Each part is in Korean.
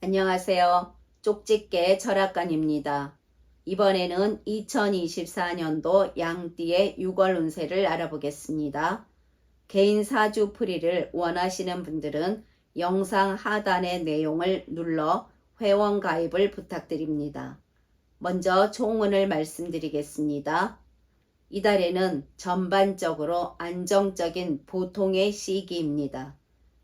안녕하세요. 쪽집게 철학관입니다. 이번에는 2024년도 양띠의 6월 운세를 알아보겠습니다. 개인 사주 풀이를 원하시는 분들은 영상 하단의 내용을 눌러 회원 가입을 부탁드립니다. 먼저 총운을 말씀드리겠습니다. 이달에는 전반적으로 안정적인 보통의 시기입니다.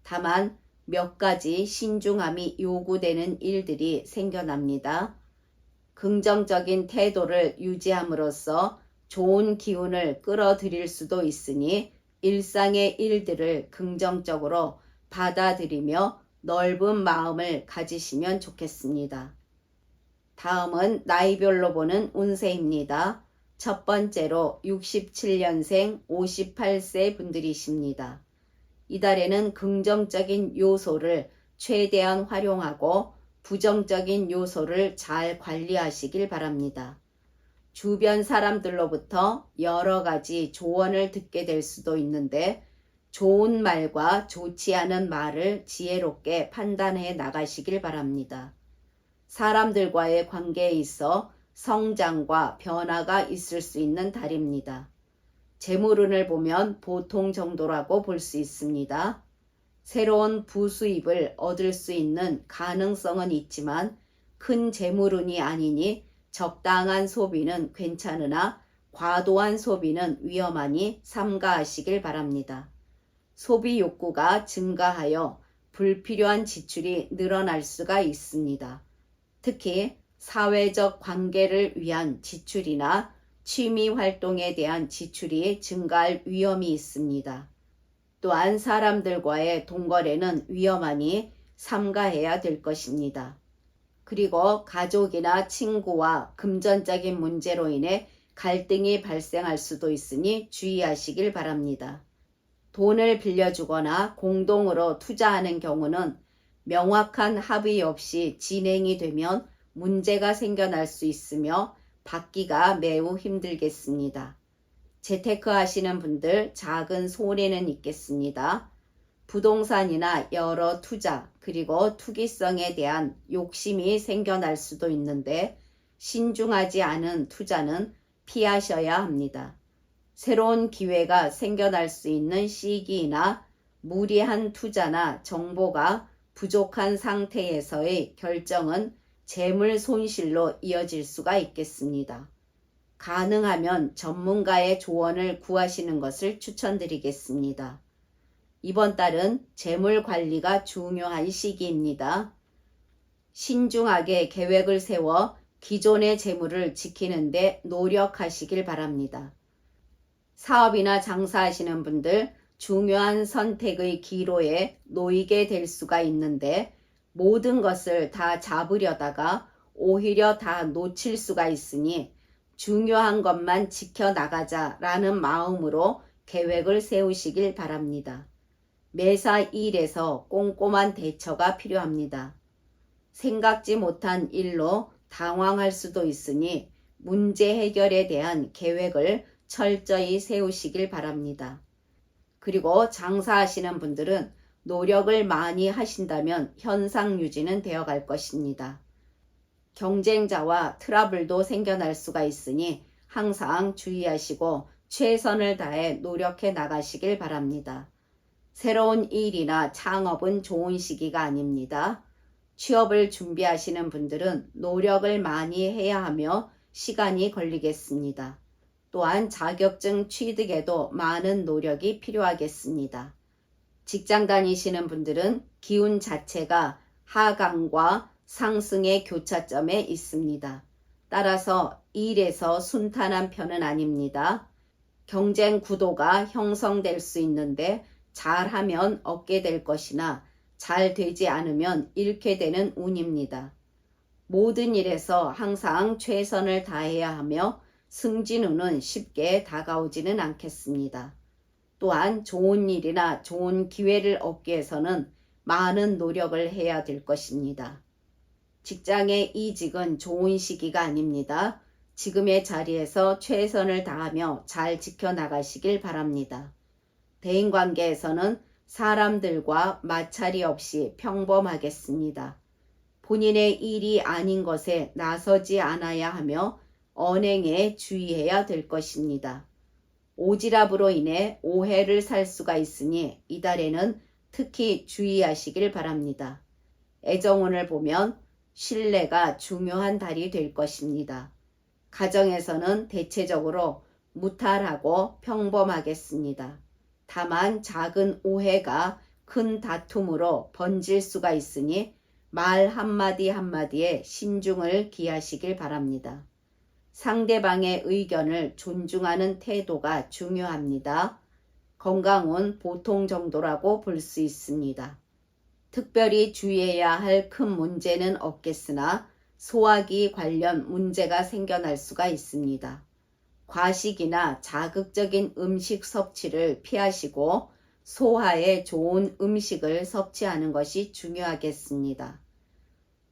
다만 몇 가지 신중함이 요구되는 일들이 생겨납니다. 긍정적인 태도를 유지함으로써 좋은 기운을 끌어들일 수도 있으니 일상의 일들을 긍정적으로 받아들이며 넓은 마음을 가지시면 좋겠습니다. 다음은 나이별로 보는 운세입니다. 첫 번째로 67년생 58세 분들이십니다. 이달에는 긍정적인 요소를 최대한 활용하고 부정적인 요소를 잘 관리하시길 바랍니다. 주변 사람들로부터 여러 가지 조언을 듣게 될 수도 있는데 좋은 말과 좋지 않은 말을 지혜롭게 판단해 나가시길 바랍니다. 사람들과의 관계에 있어 성장과 변화가 있을 수 있는 달입니다. 재물운을 보면 보통 정도라고 볼 수 있습니다. 새로운 부수입을 얻을 수 있는 가능성은 있지만 큰 재물운이 아니니 적당한 소비는 괜찮으나 과도한 소비는 위험하니 삼가하시길 바랍니다. 소비 욕구가 증가하여 불필요한 지출이 늘어날 수가 있습니다. 특히 사회적 관계를 위한 지출이나 취미 활동에 대한 지출이 증가할 위험이 있습니다. 또한 사람들과의 동거래는 위험하니 삼가해야 될 것입니다. 그리고 가족이나 친구와 금전적인 문제로 인해 갈등이 발생할 수도 있으니 주의하시길 바랍니다. 돈을 빌려주거나 공동으로 투자하는 경우는 명확한 합의 없이 진행이 되면 문제가 생겨날 수 있으며 받기가 매우 힘들겠습니다. 재테크 하시는 분들 작은 손해는 있겠습니다. 부동산이나 여러 투자 그리고 투기성에 대한 욕심이 생겨날 수도 있는데 신중하지 않은 투자는 피하셔야 합니다. 새로운 기회가 생겨날 수 있는 시기이나 무리한 투자나 정보가 부족한 상태에서의 결정은 재물 손실로 이어질 수가 있겠습니다. 가능하면 전문가의 조언을 구하시는 것을 추천드리겠습니다. 이번 달은 재물 관리가 중요한 시기입니다. 신중하게 계획을 세워 기존의 재물을 지키는데 노력하시길 바랍니다. 사업이나 장사하시는 분들 중요한 선택의 기로에 놓이게 될 수가 있는데 모든 것을 다 잡으려다가 오히려 다 놓칠 수가 있으니 중요한 것만 지켜나가자라는 마음으로 계획을 세우시길 바랍니다. 매사 일에서 꼼꼼한 대처가 필요합니다. 생각지 못한 일로 당황할 수도 있으니 문제 해결에 대한 계획을 철저히 세우시길 바랍니다. 그리고 장사하시는 분들은 노력을 많이 하신다면 현상 유지는 되어 갈 것입니다. 경쟁자와 트러블도 생겨날 수가 있으니 항상 주의하시고 최선을 다해 노력해 나가시길 바랍니다. 새로운 일이나 창업은 좋은 시기가 아닙니다. 취업을 준비하시는 분들은 노력을 많이 해야 하며 시간이 걸리겠습니다. 또한 자격증 취득에도 많은 노력이 필요하겠습니다. 직장 다니시는 분들은 기운 자체가 하강과 상승의 교차점에 있습니다. 따라서 일에서 순탄한 편은 아닙니다. 경쟁 구도가 형성될 수 있는데 잘하면 얻게 될 것이나 잘 되지 않으면 잃게 되는 운입니다. 모든 일에서 항상 최선을 다해야 하며 승진운은 쉽게 다가오지는 않겠습니다. 또한 좋은 일이나 좋은 기회를 얻기 위해서는 많은 노력을 해야 될 것입니다. 직장의 이직은 좋은 시기가 아닙니다. 지금의 자리에서 최선을 다하며 잘 지켜나가시길 바랍니다. 대인관계에서는 사람들과 마찰이 없이 평범하겠습니다. 본인의 일이 아닌 것에 나서지 않아야 하며 언행에 주의해야 될 것입니다. 오지랖으로 인해 오해를 살 수가 있으니 이달에는 특히 주의하시길 바랍니다. 애정운을 보면 신뢰가 중요한 달이 될 것입니다. 가정에서는 대체적으로 무탈하고 평범하겠습니다. 다만 작은 오해가 큰 다툼으로 번질 수가 있으니 말 한마디 한마디에 신중을 기하시길 바랍니다. 상대방의 의견을 존중하는 태도가 중요합니다. 건강은 보통 정도라고 볼 수 있습니다. 특별히 주의해야 할 큰 문제는 없겠으나 소화기 관련 문제가 생겨날 수가 있습니다. 과식이나 자극적인 음식 섭취를 피하시고 소화에 좋은 음식을 섭취하는 것이 중요하겠습니다.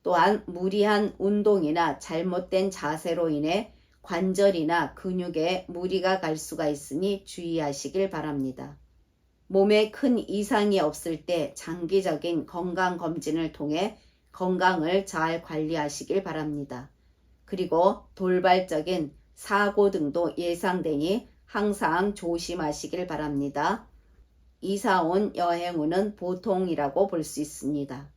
또한 무리한 운동이나 잘못된 자세로 인해 관절이나 근육에 무리가 갈 수가 있으니 주의하시길 바랍니다. 몸에 큰 이상이 없을 때 장기적인 건강 검진을 통해 건강을 잘 관리하시길 바랍니다. 그리고 돌발적인 사고 등도 예상되니 항상 조심하시길 바랍니다. 이사 온 여행 후는 보통이라고 볼 수 있습니다.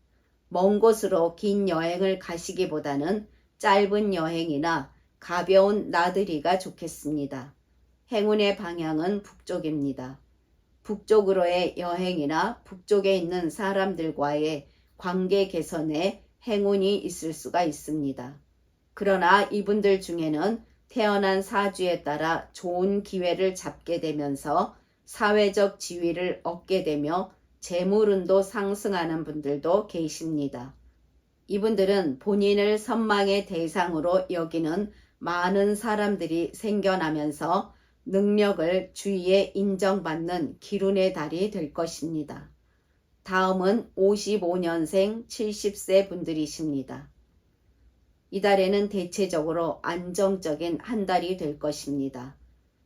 먼 곳으로 긴 여행을 가시기보다는 짧은 여행이나 가벼운 나들이가 좋겠습니다. 행운의 방향은 북쪽입니다. 북쪽으로의 여행이나 북쪽에 있는 사람들과의 관계 개선에 행운이 있을 수가 있습니다. 그러나 이분들 중에는 태어난 사주에 따라 좋은 기회를 잡게 되면서 사회적 지위를 얻게 되며 재물운도 상승하는 분들도 계십니다. 이분들은 본인을 선망의 대상으로 여기는 많은 사람들이 생겨나면서 능력을 주위에 인정받는 기운의 달이 될 것입니다. 다음은 55년생 70세 분들이십니다. 이달에는 대체적으로 안정적인 한 달이 될 것입니다.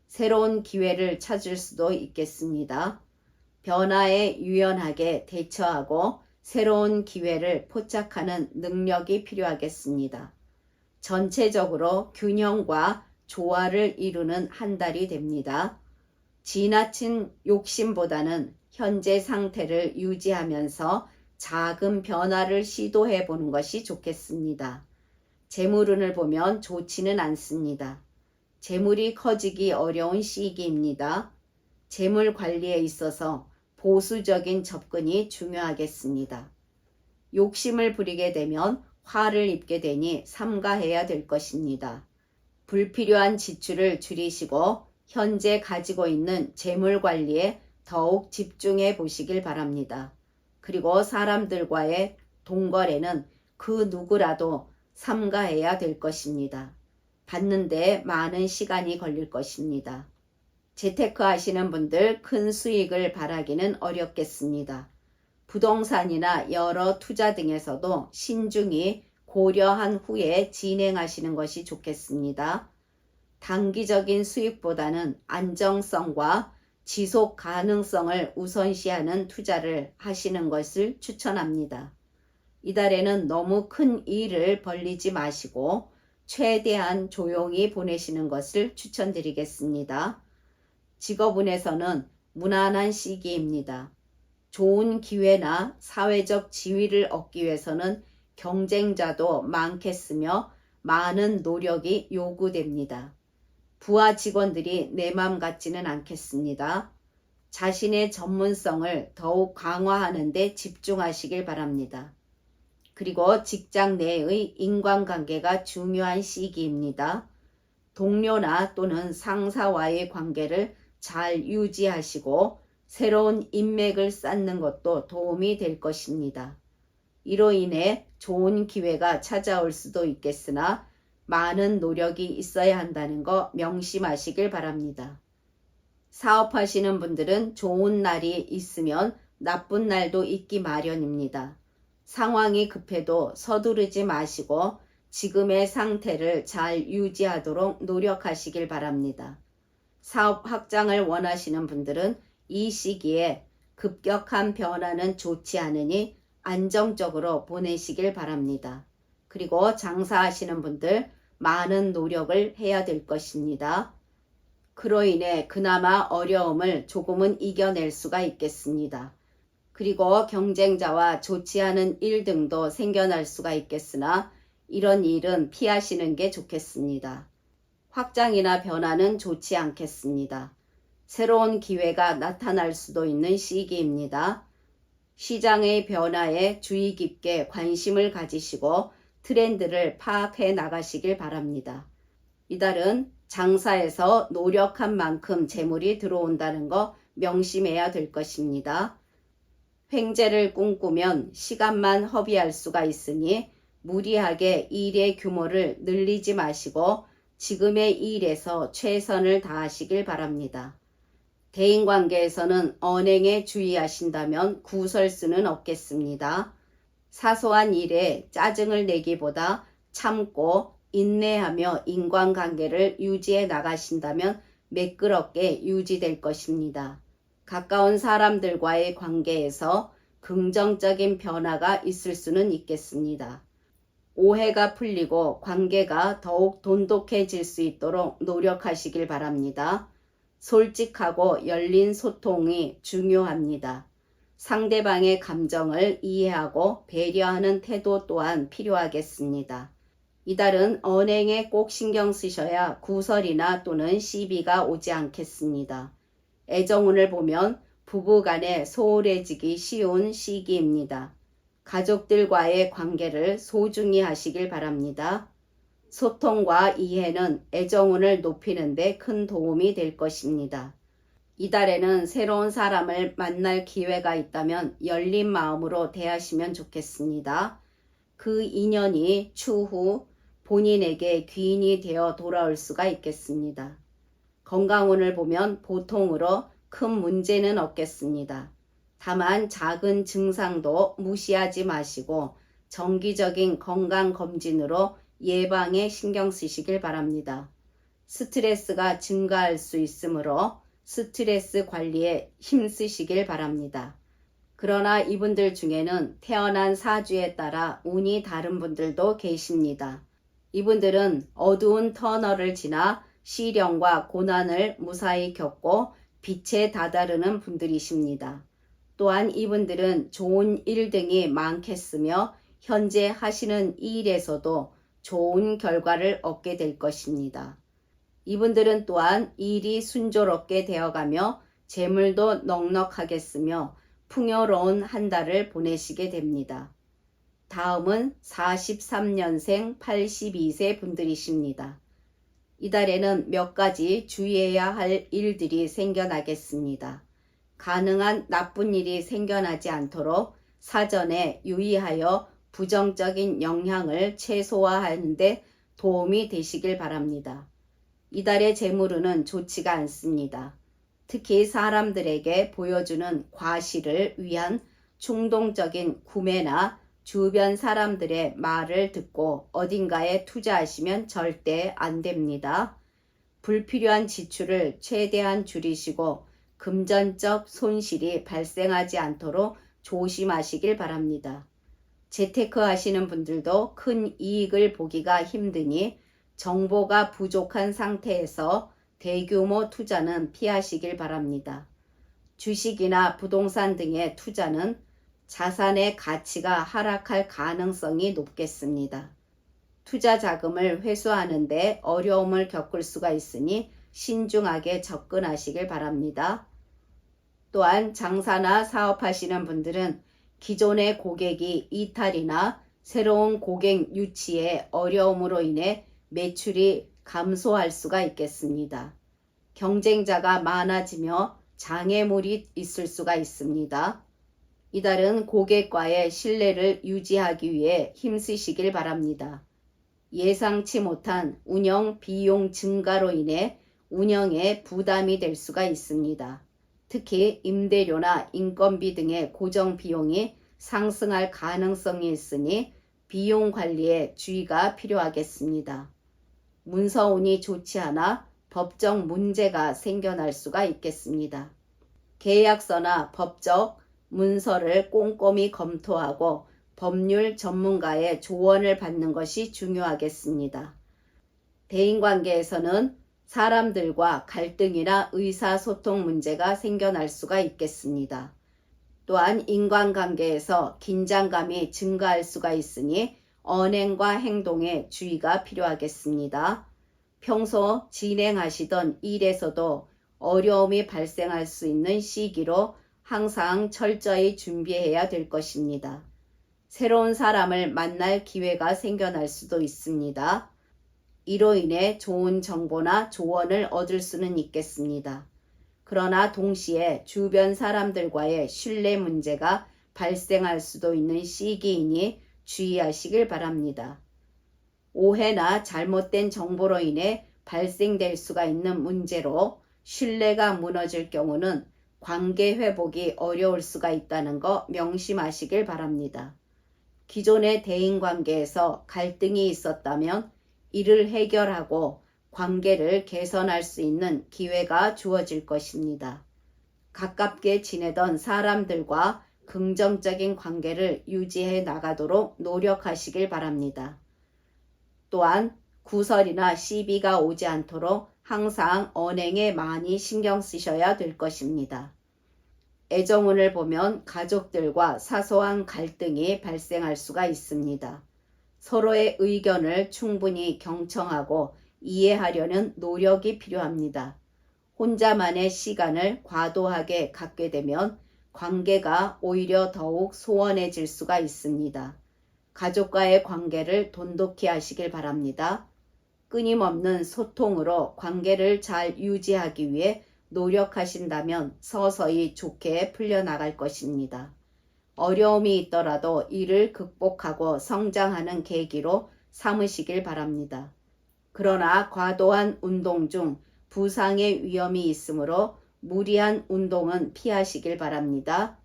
새로운 기회를 찾을 수도 있겠습니다. 변화에 유연하게 대처하고 새로운 기회를 포착하는 능력이 필요하겠습니다. 전체적으로 균형과 조화를 이루는 한 달이 됩니다. 지나친 욕심보다는 현재 상태를 유지하면서 작은 변화를 시도해 보는 것이 좋겠습니다. 재물운을 보면 좋지는 않습니다. 재물이 커지기 어려운 시기입니다. 재물 관리에 있어서 보수적인 접근이 중요하겠습니다. 욕심을 부리게 되면 화를 입게 되니 삼가해야 될 것입니다. 불필요한 지출을 줄이시고 현재 가지고 있는 재물 관리에 더욱 집중해 보시길 바랍니다. 그리고 사람들과의 동거래는 그 누구라도 삼가해야 될 것입니다. 받는데 많은 시간이 걸릴 것입니다. 재테크 하시는 분들 큰 수익을 바라기는 어렵겠습니다. 부동산이나 여러 투자 등에서도 신중히 고려한 후에 진행하시는 것이 좋겠습니다. 단기적인 수익보다는 안정성과 지속 가능성을 우선시하는 투자를 하시는 것을 추천합니다. 이달에는 너무 큰 일을 벌리지 마시고 최대한 조용히 보내시는 것을 추천드리겠습니다. 직업운에서는 무난한 시기입니다. 좋은 기회나 사회적 지위를 얻기 위해서는 경쟁자도 많겠으며 많은 노력이 요구됩니다. 부하 직원들이 내 맘 같지는 않겠습니다. 자신의 전문성을 더욱 강화하는 데 집중하시길 바랍니다. 그리고 직장 내의 인간관계가 중요한 시기입니다. 동료나 또는 상사와의 관계를 잘 유지하시고 새로운 인맥을 쌓는 것도 도움이 될 것입니다. 이로 인해 좋은 기회가 찾아올 수도 있겠으나 많은 노력이 있어야 한다는 거 명심하시길 바랍니다. 사업하시는 분들은 좋은 날이 있으면 나쁜 날도 있기 마련입니다. 상황이 급해도 서두르지 마시고 지금의 상태를 잘 유지하도록 노력하시길 바랍니다. 사업 확장을 원하시는 분들은 이 시기에 급격한 변화는 좋지 않으니 안정적으로 보내시길 바랍니다. 그리고 장사하시는 분들 많은 노력을 해야 될 것입니다. 그로 인해 그나마 어려움을 조금은 이겨낼 수가 있겠습니다. 그리고 경쟁자와 좋지 않은 일 등도 생겨날 수가 있겠으나 이런 일은 피하시는 게 좋겠습니다. 확장이나 변화는 좋지 않겠습니다. 새로운 기회가 나타날 수도 있는 시기입니다. 시장의 변화에 주의 깊게 관심을 가지시고 트렌드를 파악해 나가시길 바랍니다. 이달은 장사에서 노력한 만큼 재물이 들어온다는 거 명심해야 될 것입니다. 횡재를 꿈꾸면 시간만 허비할 수가 있으니 무리하게 일의 규모를 늘리지 마시고 지금의 일에서 최선을 다하시길 바랍니다. 대인관계에서는 언행에 주의하신다면 구설수는 없겠습니다. 사소한 일에 짜증을 내기보다 참고 인내하며 인간관계를 유지해 나가신다면 매끄럽게 유지될 것입니다. 가까운 사람들과의 관계에서 긍정적인 변화가 있을 수는 있겠습니다. 오해가 풀리고 관계가 더욱 돈독해질 수 있도록 노력하시길 바랍니다. 솔직하고 열린 소통이 중요합니다. 상대방의 감정을 이해하고 배려하는 태도 또한 필요하겠습니다. 이달은 언행에 꼭 신경 쓰셔야 구설이나 또는 시비가 오지 않겠습니다. 애정운을 보면 부부 간에 소홀해지기 쉬운 시기입니다. 가족들과의 관계를 소중히 하시길 바랍니다. 소통과 이해는 애정운을 높이는 데 큰 도움이 될 것입니다. 이달에는 새로운 사람을 만날 기회가 있다면 열린 마음으로 대하시면 좋겠습니다. 그 인연이 추후 본인에게 귀인이 되어 돌아올 수가 있겠습니다. 건강운을 보면 보통으로 큰 문제는 없겠습니다. 다만 작은 증상도 무시하지 마시고 정기적인 건강검진으로 예방에 신경 쓰시길 바랍니다. 스트레스가 증가할 수 있으므로 스트레스 관리에 힘쓰시길 바랍니다. 그러나 이분들 중에는 태어난 사주에 따라 운이 다른 분들도 계십니다. 이분들은 어두운 터널을 지나 시련과 고난을 무사히 겪고 빛에 다다르는 분들이십니다. 또한 이분들은 좋은 일 등이 많겠으며 현재 하시는 일에서도 좋은 결과를 얻게 될 것입니다. 이분들은 또한 일이 순조롭게 되어가며 재물도 넉넉하겠으며 풍요로운 한 달을 보내시게 됩니다. 다음은 43년생 82세 분들이십니다. 이달에는 몇 가지 주의해야 할 일들이 생겨나겠습니다. 가능한 나쁜 일이 생겨나지 않도록 사전에 유의하여 부정적인 영향을 최소화하는데 도움이 되시길 바랍니다. 이달의 재물운은 좋지가 않습니다. 특히 사람들에게 보여주는 과실을 위한 충동적인 구매나 주변 사람들의 말을 듣고 어딘가에 투자하시면 절대 안 됩니다. 불필요한 지출을 최대한 줄이시고 금전적 손실이 발생하지 않도록 조심하시길 바랍니다. 재테크 하시는 분들도 큰 이익을 보기가 힘드니 정보가 부족한 상태에서 대규모 투자는 피하시길 바랍니다. 주식이나 부동산 등의 투자는 자산의 가치가 하락할 가능성이 높겠습니다. 투자 자금을 회수하는데 어려움을 겪을 수가 있으니 신중하게 접근하시길 바랍니다. 또한 장사나 사업하시는 분들은 기존의 고객이 이탈이나 새로운 고객 유치에 어려움으로 인해 매출이 감소할 수가 있겠습니다. 경쟁자가 많아지며 장애물이 있을 수가 있습니다. 이달은 고객과의 신뢰를 유지하기 위해 힘쓰시길 바랍니다. 예상치 못한 운영 비용 증가로 인해 운영에 부담이 될 수가 있습니다. 특히 임대료나 인건비 등의 고정 비용이 상승할 가능성이 있으니 비용 관리에 주의가 필요하겠습니다. 문서운이 좋지 않아 법적 문제가 생겨날 수가 있겠습니다. 계약서나 법적 문서를 꼼꼼히 검토하고 법률 전문가의 조언을 받는 것이 중요하겠습니다. 대인관계에서는 사람들과 갈등이나 의사소통 문제가 생겨날 수가 있겠습니다. 또한 인간관계에서 긴장감이 증가할 수가 있으니 언행과 행동에 주의가 필요하겠습니다. 평소 진행하시던 일에서도 어려움이 발생할 수 있는 시기로 항상 철저히 준비해야 될 것입니다. 새로운 사람을 만날 기회가 생겨날 수도 있습니다. 이로 인해 좋은 정보나 조언을 얻을 수는 있겠습니다. 그러나 동시에 주변 사람들과의 신뢰 문제가 발생할 수도 있는 시기이니 주의하시길 바랍니다. 오해나 잘못된 정보로 인해 발생될 수가 있는 문제로 신뢰가 무너질 경우는 관계 회복이 어려울 수가 있다는 거 명심하시길 바랍니다. 기존의 대인 관계에서 갈등이 있었다면 이를 해결하고 관계를 개선할 수 있는 기회가 주어질 것입니다. 가깝게 지내던 사람들과 긍정적인 관계를 유지해 나가도록 노력하시길 바랍니다. 또한 구설이나 시비가 오지 않도록 항상 언행에 많이 신경 쓰셔야 될 것입니다. 애정운을 보면 가족들과 사소한 갈등이 발생할 수가 있습니다. 서로의 의견을 충분히 경청하고 이해하려는 노력이 필요합니다. 혼자만의 시간을 과도하게 갖게 되면 관계가 오히려 더욱 소원해질 수가 있습니다. 가족과의 관계를 돈독히 하시길 바랍니다. 끊임없는 소통으로 관계를 잘 유지하기 위해 노력하신다면 서서히 좋게 풀려나갈 것입니다. 어려움이 있더라도 이를 극복하고 성장하는 계기로 삼으시길 바랍니다. 그러나 과도한 운동 중 부상의 위험이 있으므로 무리한 운동은 피하시길 바랍니다.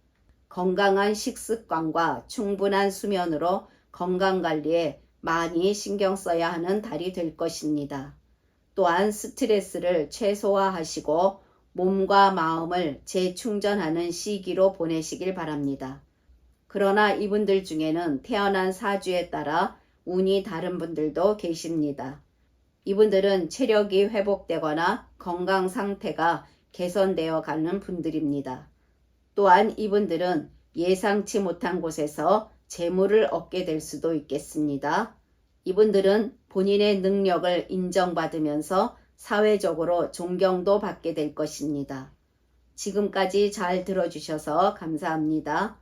건강한 식습관과 충분한 수면으로 건강관리에 많이 신경 써야 하는 달이 될 것입니다. 또한 스트레스를 최소화하시고 몸과 마음을 재충전하는 시기로 보내시길 바랍니다. 그러나 이분들 중에는 태어난 사주에 따라 운이 다른 분들도 계십니다. 이분들은 체력이 회복되거나 건강 상태가 개선되어 가는 분들입니다. 또한 이분들은 예상치 못한 곳에서 재물을 얻게 될 수도 있겠습니다. 이분들은 본인의 능력을 인정받으면서 사회적으로 존경도 받게 될 것입니다. 지금까지 잘 들어주셔서 감사합니다.